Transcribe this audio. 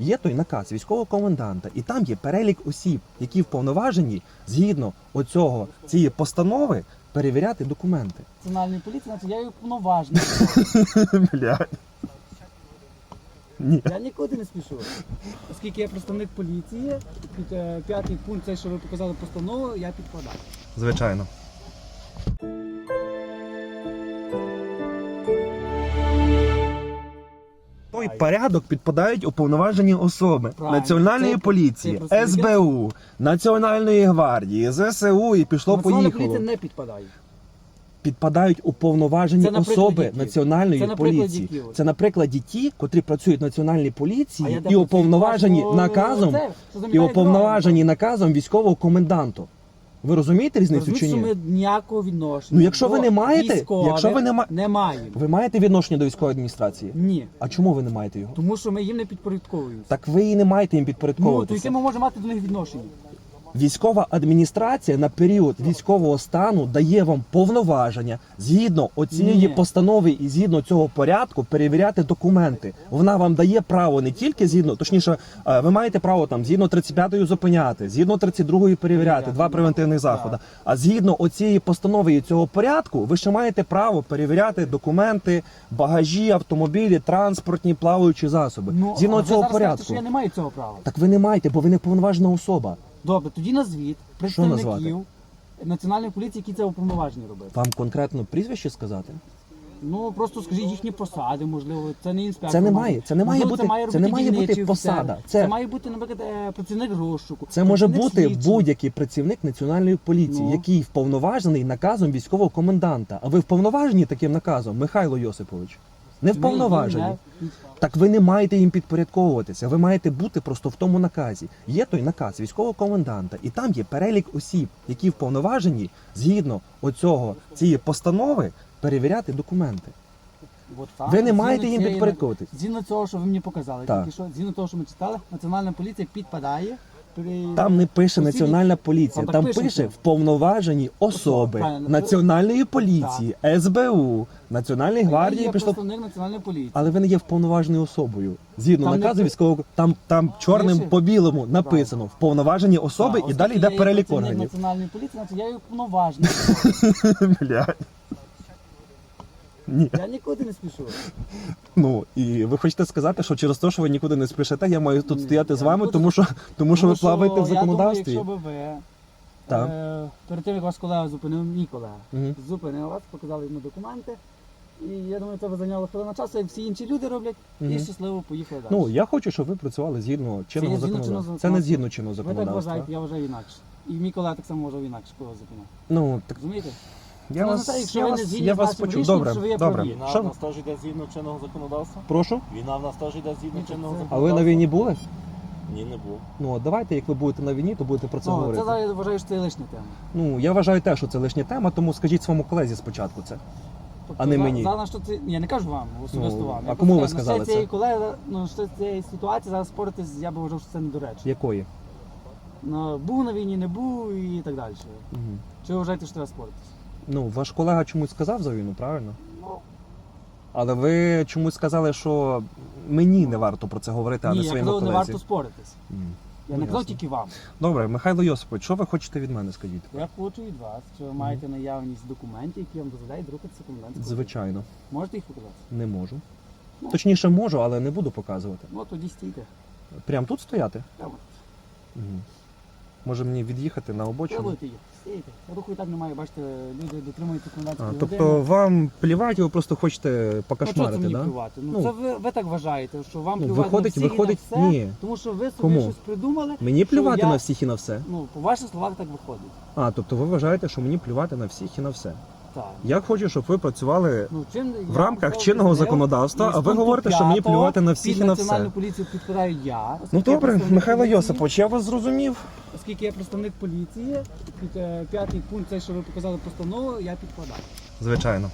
є той наказ військового коменданта, і там є перелік осіб, які вповноважені згідно оцього цієї постанови перевіряти документи. Національної поліції, значить я її повноважний. Блядь. Ні. Я нікуди не спішу. Оскільки я представник поліції, під е, п'ятий пункт, цей, що ви показали постанову, я підкладаю. Звичайно. Той порядок підпадають уповноважені особи Правильно. Національної Це- поліції, це представники- СБУ, Національної гвардії, ЗСУ і пішло Національна поїхало. поліція не підпадає. Підпадають уповноважені Це на прикладі особи яких? Національної Це на прикладі поліції. яких? Це на прикладі ті, котрі працюють в Національній поліції і уповноважені наказом, і уповноважені наказом військового коменданту. Ви розумієте різницю Розумієте, чи що ні? ми ніякого відношення. Ну, якщо ви до не маєте- військових якщо ви не ма- не маємо. Ви маєте відношення до військової адміністрації? Ні. А чому ви не маєте його? Тому що ми їм не підпорядковуємося. Так ви і не маєте їм Ну, то підпорядковуватися. яке ми можемо мати до них відношення? Військова адміністрація на період військового стану дає вам повноваження згідно оцієї Ні. постанови і згідно цього порядку перевіряти документи. Вона вам дає право не тільки згідно, точніше, е, ви маєте право там згідно 35-ї зупиняти, згідно 32-ї перевіряти, два превентивних заходи. А згідно оцієї постанови і цього порядку, ви ще маєте право перевіряти документи, багажі, автомобілі, транспортні плаваючі засоби. Ну, а згідно ви цього зараз кажете, порядку. що я не маю цього права. Так ви не маєте, бо ви не повноважена особа. Добре, тоді назвіть назвати? представників національної поліції, які це уповноважені робити. Вам конкретно прізвище сказати? Ну просто скажіть їхні посади, можливо, це не інспектор. Це не має- має- це не має Можливо, бути- це не має бути посада. Це- Це має бути, наприклад, е, працівник розшуку. Це може працівник бути слідчий. будь-який працівник національної поліції, Ну. який вповноважений наказом військового коменданта. А ви вповноважені таким наказом, Михайло Йосипович? Не вповноважені. Так ви не маєте їм підпорядковуватися. Ви маєте бути просто в тому наказі. Є той наказ військового коменданта, і там є перелік осіб, які вповноважені згідно оцього цієї постанови перевіряти документи. От Ви не згідно маєте їм цієї- підпорядковуватись. Згідно цього, що ви мені показали, Так. тільки що, згідно того, що ми читали, національна поліція підпадає. Там не пише національна поліція, Там пише, вповноважені особи. Національної поліції, СБУ, Національної гвардії пішло. національної поліції. Але ви не є вповноваженою особою. Згідно Там наказу військового там, там чорним по білому написано вповноважені особи, і далі йде перелік органів. національної поліції, значить я її повноважний. Блядь. Ні. Я нікуди не спішу. Ну і ви хочете сказати, що через те, що ви нікуди не спішите, я маю тут Ні, стояти я з вами, буду. тому що тому що ви плаваєте в я законодавстві. Думаю, якщо б ви Так. е, перед тим, як ваш колега зупинив, мій колега, Мгм. зупинив вас, показали йому документи. І я думаю, це б зайняло хвилину часу, як всі інші люди роблять, і щасливо поїхали далі. Ну я хочу, щоб ви працювали згідно чинного згідно законодавства. чинного Це не законодавства. згідно чинного ви так законодавства. вважаєте, я вважаю інакше. І мій колега так само вважав інакше, коли зупинив. Ну так Розумієте? Я Ну, вас, це, якщо я ви не вас, згідні я з вас нашим почув. рішенням, Добре, що ви є добре. праві. Війна Що в ви? нас теж йде згідно чинного законодавства. Прошу. Війна в нас теж йде згідно чинного це- А ви на війні були? Ні, не був. Ну от давайте, як ви будете на війні, то будете про це Ну, говорити. це зараз я вважаю, що це лишня тема. Ну я вважаю те, що це лишня тема, тому скажіть своєму колезі спочатку це. Тобто, А не за- мені. Зараз що це. Я не кажу вам, особисто Ну, вам. а Я кому ви просто кажу, сказали це? колеги, ну що цієї ситуації зараз споритись, я би вважав, що це недоречно. Якої? Ну, був на війні, не був і так далі. Угу. Чи ви вважаєте, що треба споритись? Ну, ваш колега чомусь сказав за війну, правильно? Ну, Але ви чомусь сказали, що мені не варто про це говорити, а ні, не я своєму казав, не колезі. варто споритись. М. Я не казав ясно. тільки вам. Добре, Михайло Йосипович, що ви хочете від мене, скажіть? Я хочу від вас, що ви маєте наявність документів, які вам дозволяють рухатися комендантського. Звичайно, Можете їх показати? не можу. Ну. Точніше, можу, але не буду показувати. Ну тоді стійте. Прям тут стояти? Прямо. Угу. Може мені від'їхати на обочину? Пробуйте їх. Стійте. Руху і так немає, бачите, люди дотримують А, комендантської тобто вам плівати, ви просто хочете Ну, чого це покошмарити, мені да? плювати? Ну, Ну, це ви, ви так вважаєте, що вам ну, плювати виходить- на всіх виходить- і на все, ні. тому що ви собі Кому? щось придумали. Мені що плювати я- на всіх і на все. Ну, по ваших словах так виходить. А, тобто ви вважаєте, що мені плювати на всіх і на все. Я хочу, щоб ви працювали Ну, чим в рамках вам чинного пояснив, законодавства, а ви пункту говорите, що мені п'ятого плювати на всіх під і на все. національну поліцію підпираю я. Ну оскільки я добре, представник Михайло поліції, Йосипович, я вас зрозумів. Оскільки я представник поліції, під е, п'ятий пункт, цей, що ви показали постанову, я підкладаю. Звичайно.